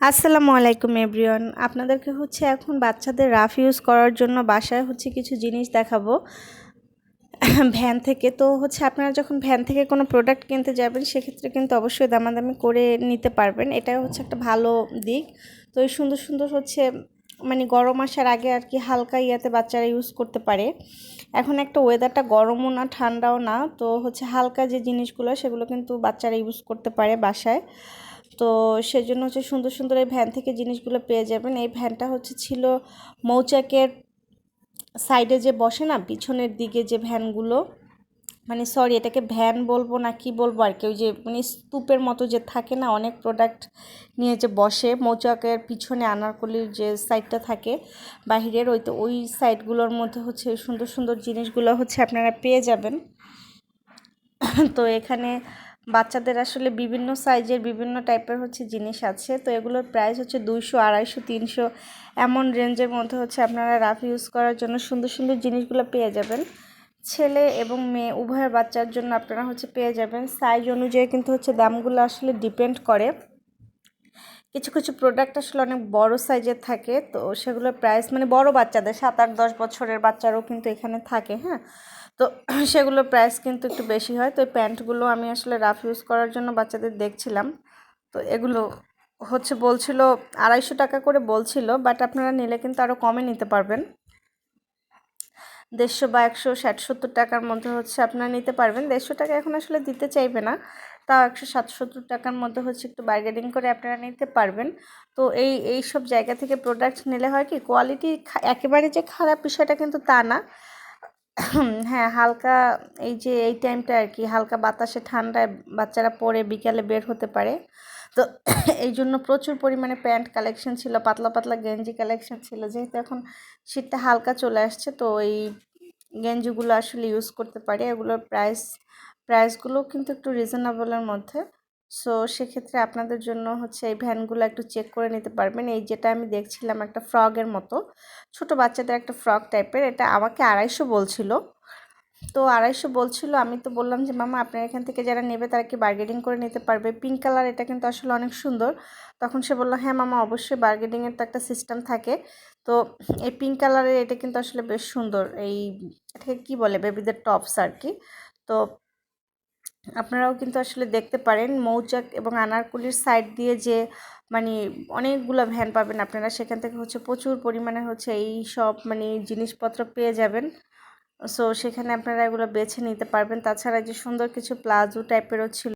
আসসালামু আলাইকুম এভরিওয়ান। আপনাদেরকে হচ্ছে এখন বাচ্চাদের রাফ ইউজ করার জন্য বাসায় হচ্ছে কিছু জিনিস দেখাবো। ভ্যান থেকে তো হচ্ছে আপনারা যখন ভ্যান থেকে কোনো প্রোডাক্ট কিনতে যাবেন, সেক্ষেত্রে কিন্তু অবশ্যই দামাদামি করে নিতে পারবেন। এটা হচ্ছে একটা ভালো দিক। তো এই সুন্দর সুন্দর হচ্ছে মানে গরম আসার আগে আর কি হালকা ইয়াতে বাচ্চারা ইউজ করতে পারে। এখন একটা ওয়েদারটা গরমও না, ঠান্ডাও না। তো হচ্ছে হালকা যে জিনিসগুলো, সেগুলো কিন্তু বাচ্চারা ইউজ করতে পারে বাসায়। তো সেজন্য হচ্ছে সুন্দর সুন্দর এই ভ্যান থেকে জিনিসগুলো পেয়ে যাবেন। এই ভ্যানটা হচ্ছে ছিল মৌচাকের সাইডে যে বসে না, পিছনের দিকে যে ভ্যানগুলো মানে সরি এটাকে ভ্যান বলব না কি বলব আর কি, ওই যে মানে স্তূপের মতো যে থাকে না, অনেক প্রোডাক্ট নিয়ে যে বসে, মৌচাকের পিছনে আনারকলির যে সাইডটা থাকে, বাহিরের ওই তো ওই সাইডগুলোর মধ্যে হচ্ছে সুন্দর সুন্দর জিনিসগুলো হচ্ছে আপনারা পেয়ে যাবেন। তো এখানে বাচ্চাদের আসলে বিভিন্ন সাইজের বিভিন্ন টাইপের হচ্ছে জিনিস আছে। তো এগুলোর প্রাইস হচ্ছে দুইশো, আড়াইশো, তিনশো। এমন রেঞ্জের মধ্যে হচ্ছে আপনারা রাফ ইউজ করার জন্য সুন্দর সুন্দর জিনিসগুলো পেয়ে যাবেন। ছেলে এবং মেয়ে, উভয়ের বাচ্চার জন্য আপনারা হচ্ছে পেয়ে যাবেন। সাইজ অনুযায়ী কিন্তু হচ্ছে দামগুলো আসলে ডিপেন্ড করে। কিছু কিছু প্রোডাক্ট আসলে অনেক বড় সাইজের থাকে। তো সেগুলোর প্রাইস মানে বড় বাচ্চাদের, সাত, আট, দশ বছরের বাচ্চারাও কিন্তু এখানে থাকে হ্যাঁ? তো সেগুলোর প্রাইস কিন্তু একটু বেশি হয়। তো এই প্যান্টগুলো আমি আসলে রাফ ইউজ করার জন্য বাচ্চাদের দেখছিলাম। তো এগুলো হচ্ছে বলছিল আড়াইশো টাকা করে বলছিল বাট আপনারা নিলে কিন্তু আরও কমে নিতে পারবেন। দেড়শো বা একশো, ষাট, সত্তর টাকার মধ্যে হচ্ছে আপনারা নিতে পারবেন। দেড়শো টাকা এখন আসলে দিতে চাইবে না, তাও একশো, ষাট, সত্তর টাকার মধ্যে হচ্ছে একটু বার্গেনিং করে আপনারা নিতে পারবেন। তো এই এই সব জায়গা থেকে প্রোডাক্ট নিলে হয় কি কোয়ালিটি একেবারে যে খারাপ বিষয়টা কিন্তু তা না। হ্যাঁ হালকা এই যে এই টাইমটা আর কি, হালকা বাতাসে ঠান্ডায় বাচ্চারা পরে বিকালে বের হতে পারে। তো এই জন্য প্রচুর পরিমাণে প্যান্ট কালেকশন ছিল, পাতলা পাতলা গেঞ্জি কালেকশন ছিল, যেহেতু এখন শীতটা হালকা চলে আসছে, তো এই গেঞ্জিগুলো আসলে ইউজ করতে পারি। এগুলোর প্রাইস প্রাইসগুলো কিন্তু একটু রিজনেবলের মধ্যে। সো সেক্ষেত্রে আপনাদের জন্য হচ্ছে এই ভ্যানগুলো একটু চেক করে নিতে পারবেন। এই যেটা আমি দেখছিলাম একটা ফ্রগের মতো। ছোট বাচ্চাদের একটা ফ্রক টাইপের এটা আমাকে আড়াইশো বলছিল। তো আড়াইশো বলছিল, আমি তো বললাম যে, মামা, আপনার এখান থেকে যারা নেবে তারা কি বার্গেনিং করে নিতে পারবে? পিঙ্ক কালার এটা কিন্তু আসলে অনেক সুন্দর। তখন সে বলল হ্যাঁ মামা, অবশ্যই বার্গেনিংয়ের তো একটা সিস্টেম থাকে। তো এই পিঙ্ক কালারের এটা কিন্তু আসলে বেশ সুন্দর। এই, এটাকে কী বলে? বেবিদের টপস আর কি। তো আপনারাও কিন্তু আসলে দেখতে পারেন মৌচাক এবং আনারকুলির সাইড দিয়ে যে মানে অনেকগুলো ভ্যান পাবেন আপনারা, সেখান থেকে হচ্ছে প্রচুর পরিমাণে হচ্ছে এই সব মানে জিনিসপত্র পেয়ে যাবেন। সো সেখানে আপনারা এগুলো বেছে নিতে পারবেন। তাছাড়া যে সুন্দর কিছু প্লাজো টাইপেরও ছিল।